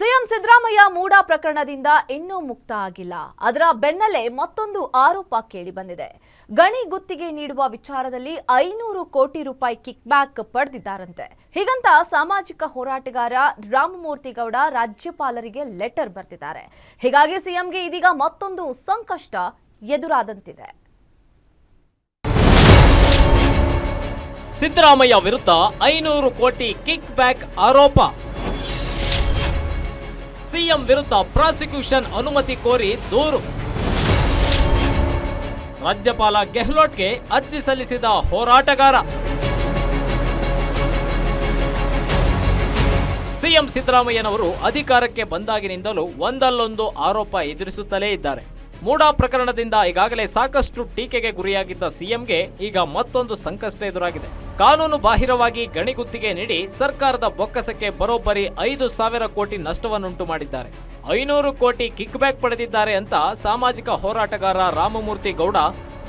CM Siddaramaiah MUDA ಪ್ರಕರಣದಿಂದ ಇನ್ನೂ ಮುಕ್ತ ಆಗಿಲ್ಲ. ಅದರ ಬೆನ್ನಲ್ಲೇ ಮತ್ತೊಂದು ಆರೋಪ ಕೇಳಿ ಬಂದಿದೆ. ಗಣಿ ಗುತ್ತಿಗೆ ನೀಡುವ ವಿಚಾರದಲ್ಲಿ ಐನೂರು ಕೋಟಿ ರೂಪಾಯಿ ಕಿಕ್ ಬ್ಯಾಕ್ ಪಡೆದಿದ್ದಾರಂತೆ. ಹೀಗಂತ ಸಾಮಾಜಿಕ ಹೋರಾಟಗಾರ ರಾಮಮೂರ್ತಿ ಗೌಡ ರಾಜ್ಯಪಾಲರಿಗೆ ಲೆಟರ್ ಬರೆದಿದ್ದಾರೆ ಹೀಗಾಗಿ ಸಿಎಂಗೆ ಇದೀಗ ಮತ್ತೊಂದು ಸಂಕಷ್ಟ ಎದುರಾದಂತಿದೆ. ಸಿದ್ದರಾಮಯ್ಯ ವಿರುದ್ಧ ಐನೂರು ಕೋಟಿ ಕಿಕ್ ಬ್ಯಾಕ್ ಆರೋಪ. ಸಿಎಂ ವಿರುದ್ಧ ಪ್ರಾಸಿಕ್ಯೂಷನ್ ಅನುಮತಿ ಕೋರಿ ದೂರು. ರಾಜ್ಯಪಾಲ ಗೆಹ್ಲೋಟ್ಗೆ ಅರ್ಜಿ ಸಲ್ಲಿಸಿದ ಹೋರಾಟಗಾರ. ಸಿಎಂ ಸಿದ್ದರಾಮಯ್ಯನವರು ಅಧಿಕಾರಕ್ಕೆ ಬಂದಾಗಿನಿಂದಲೂ ಒಂದಲ್ಲೊಂದು ಆರೋಪ ಎದುರಿಸುತ್ತಲೇ ಇದ್ದಾರೆ. ಮೂಡಾ ಪ್ರಕರಣದಿಂದ ಈಗಾಗಲೇ ಸಾಕಷ್ಟು ಟೀಕೆಗೆ ಗುರಿಯಾಗಿದ್ದ ಸಿಎಂಗೆ ಈಗ ಮತ್ತೊಂದು ಸಂಕಷ್ಟ ಎದುರಾಗಿದೆ. ಕಾನೂನು ಬಾಹಿರವಾಗಿ ಗಣಿಗುತ್ತಿಗೆ ನೀಡಿ ಸರ್ಕಾರದ ಬೊಕ್ಕಸಕ್ಕೆ ಬರೋಬ್ಬರಿ ಐದು ಸಾವಿರ ಕೋಟಿ ನಷ್ಟವನ್ನುಂಟು ಮಾಡಿದ್ದಾರೆ. ಐನೂರು ಕೋಟಿ ಕಿಕ್ ಬ್ಯಾಕ್ ಪಡೆದಿದ್ದಾರೆ ಅಂತ ಸಾಮಾಜಿಕ ಹೋರಾಟಗಾರ ರಾಮಮೂರ್ತಿ ಗೌಡ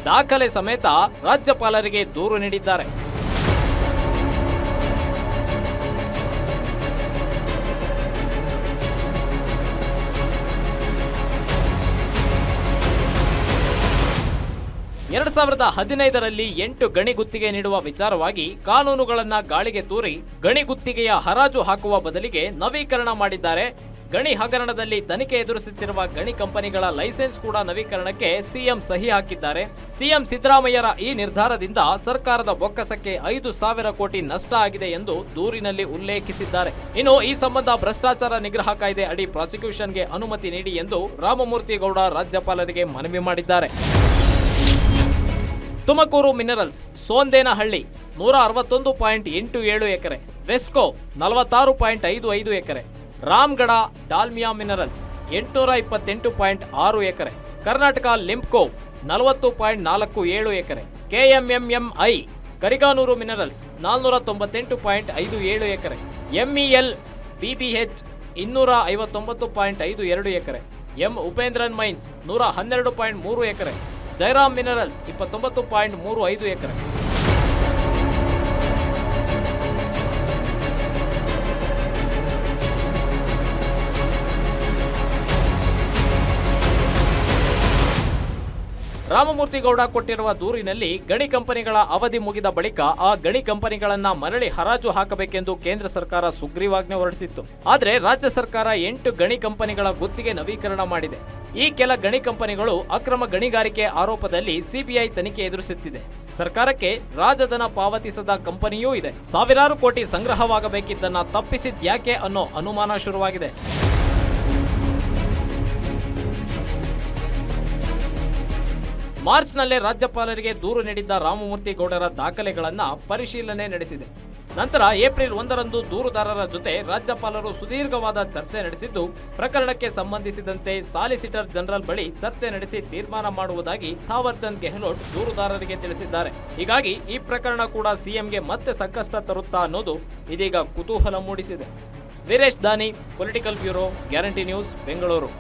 ದಾಖಲೆ ಸಮೇತ ರಾಜ್ಯಪಾಲರಿಗೆ ದೂರು ನೀಡಿದ್ದಾರೆ. ಎರಡ್ ಸಾವಿರದ ಹದಿನೈದರಲ್ಲಿ ಎಂಟು ಗಣಿ ಗುತ್ತಿಗೆ ನೀಡುವ ವಿಚಾರವಾಗಿ ಕಾನೂನುಗಳನ್ನ ಗಾಳಿಗೆ ತೂರಿ ಗಣಿ ಗುತ್ತಿಗೆಯ ಹರಾಜು ಹಾಕುವ ಬದಲಿಗೆ ನವೀಕರಣ ಮಾಡಿದ್ದಾರೆ. ಗಣಿ ಹಗರಣದಲ್ಲಿ ತನಿಖೆ ಎದುರಿಸುತ್ತಿರುವ ಗಣಿ ಕಂಪನಿಗಳ ಲೈಸೆನ್ಸ್ ಕೂಡ ನವೀಕರಣಕ್ಕೆ ಸಿಎಂ ಸಹಿ ಹಾಕಿದ್ದಾರೆ. ಸಿಎಂ ಸಿದ್ದರಾಮಯ್ಯರ ಈ ನಿರ್ಧಾರದಿಂದ ಸರ್ಕಾರದ ಬೊಕ್ಕಸಕ್ಕೆ ಐದು ಸಾವಿರ ಕೋಟಿ ನಷ್ಟ ಆಗಿದೆ ಎಂದು ದೂರಿನಲ್ಲಿ ಉಲ್ಲೇಖಿಸಿದ್ದಾರೆ. ಇನ್ನು ಈ ಸಂಬಂಧ ಭ್ರಷ್ಟಾಚಾರ ನಿಗ್ರಹ ಕಾಯ್ದೆ ಅಡಿ ಪ್ರಾಸಿಕ್ಯೂಷನ್ಗೆ ಅನುಮತಿ ನೀಡಿ ಎಂದು ರಾಮಮೂರ್ತಿ ಗೌಡ ರಾಜ್ಯಪಾಲರಿಗೆ ಮನವಿ ಮಾಡಿದ್ದಾರೆ. ತುಮಕೂರು ಮಿನರಲ್ಸ್, ಸೋಂದೇನಹಳ್ಳಿ ನೂರ ಅರವತ್ತೊಂದು ಪಾಯಿಂಟ್ ಎಂಟು ಏಳು ಎಕರೆ, ವೆಸ್ಕೋ ನಲವತ್ತಾರು ಪಾಯಿಂಟ್ ಐದು ಐದು ಎಕರೆ, ರಾಮ್ಗಢ ಡಾಲ್ಮಿಯಾ ಮಿನರಲ್ಸ್ ಎಂಟುನೂರ ಇಪ್ಪತ್ತೆಂಟು ಪಾಯಿಂಟ್ ಆರು ಎಕರೆ, ಕರ್ನಾಟಕ ಲಿಂಪ್ಕೋ ನಲವತ್ತು ಪಾಯಿಂಟ್ ನಾಲ್ಕು ಏಳು ಎಕರೆ, ಕೆಎಂಎಂಎಂಐ ಕರಿಗಾನೂರು ಮಿನರಲ್ಸ್ ನಾಲ್ನೂರ ತೊಂಬತ್ತೆಂಟು ಪಾಯಿಂಟ್ ಐದು ಏಳು ಎಕರೆ, ಎಂಇಎಲ್ ಬಿಬಿಎಚ್ ಇನ್ನೂರ ಐವತ್ತೊಂಬತ್ತು ಪಾಯಿಂಟ್ ಐದು ಎರಡು ಎಕರೆ, ಎಂ ಉಪೇಂದ್ರನ್ ಮೈನ್ಸ್ ನೂರ ಹನ್ನೆರಡು ಪಾಯಿಂಟ್ ಮೂರು ಎಕರೆ ಜೈರಾಮ್ ಮಿನರಲ್ಸ್ ಇಪ್ಪತ್ತೊಂಬತ್ತು ಪಾಯಿಂಟ್ ಮೂರು ಐದು ಎಕರೆ. ರಾಮಮೂರ್ತಿ ಗೌಡ ಕೊಟ್ಟಿರುವ ದೂರಿನಲ್ಲಿ ಗಣಿ ಕಂಪನಿಗಳ ಅವಧಿ ಮುಗಿದ ಬಳಿಕ ಆ ಗಣಿ ಕಂಪನಿಗಳನ್ನ ಮರಳಿ ಹರಾಜು ಹಾಕಬೇಕೆಂದು ಕೇಂದ್ರ ಸರ್ಕಾರ ಸುಗ್ರೀವಾಜ್ಞೆ ಹೊರಡಿಸಿತ್ತು. ಆದರೆ ರಾಜ್ಯ ಸರ್ಕಾರ ಎಂಟು ಗಣಿ ಕಂಪನಿಗಳ ಗುತ್ತಿಗೆ ನವೀಕರಣ ಮಾಡಿದೆ. ಈ ಕೆಲ ಗಣಿ ಕಂಪನಿಗಳು ಅಕ್ರಮ ಗಣಿಗಾರಿಕೆ ಆರೋಪದಲ್ಲಿ ಸಿಬಿಐ ತನಿಖೆ ಎದುರಿಸುತ್ತಿದೆ. ಸರ್ಕಾರಕ್ಕೆ ರಾಜಧನ ಪಾವತಿಸದ ಕಂಪನಿಯೂ ಇದೆ. ಸಾವಿರಾರು ಕೋಟಿ ಸಂಗ್ರಹವಾಗಬೇಕಿದ್ದನ್ನ ತಪ್ಪಿಸಿದ್ಯಾಕೆ ಅನ್ನೋ ಅನುಮಾನ ಶುರುವಾಗಿದೆ. ಮಾರ್ಚ್ನಲ್ಲೇ ರಾಜ್ಯಪಾಲರಿಗೆ ದೂರು ನೀಡಿದ್ದ ರಾಮಮೂರ್ತಿ ಗೌಡರ ದಾಖಲೆಗಳನ್ನು ಪರಿಶೀಲನೆ ನಡೆಸಿದೆ. ನಂತರ ಏಪ್ರಿಲ್ ಒಂದರಂದು ದೂರುದಾರರ ಜೊತೆ ರಾಜ್ಯಪಾಲರು ಸುದೀರ್ಘವಾದ ಚರ್ಚೆ ನಡೆಸಿದ್ದು, ಪ್ರಕರಣಕ್ಕೆ ಸಂಬಂಧಿಸಿದಂತೆ ಸಾಲಿಸಿಟರ್ ಜನರಲ್ ಬಳಿ ಚರ್ಚೆ ನಡೆಸಿ ತೀರ್ಮಾನ ಮಾಡುವುದಾಗಿ ಥಾವರ್ ಚಂದ್ ಗೆಹ್ಲೋಟ್ ದೂರುದಾರರಿಗೆ ತಿಳಿಸಿದ್ದಾರೆ. ಹೀಗಾಗಿ ಈ ಪ್ರಕರಣ ಕೂಡ ಸಿಎಂಗೆ ಮತ್ತೆ ಸಂಕಷ್ಟ ತರುತ್ತಾ ಅನ್ನೋದು ಇದೀಗ ಕುತೂಹಲ ಮೂಡಿಸಿದೆ. Veeresh Dani, political bureau, guarantee news, Bengaluru.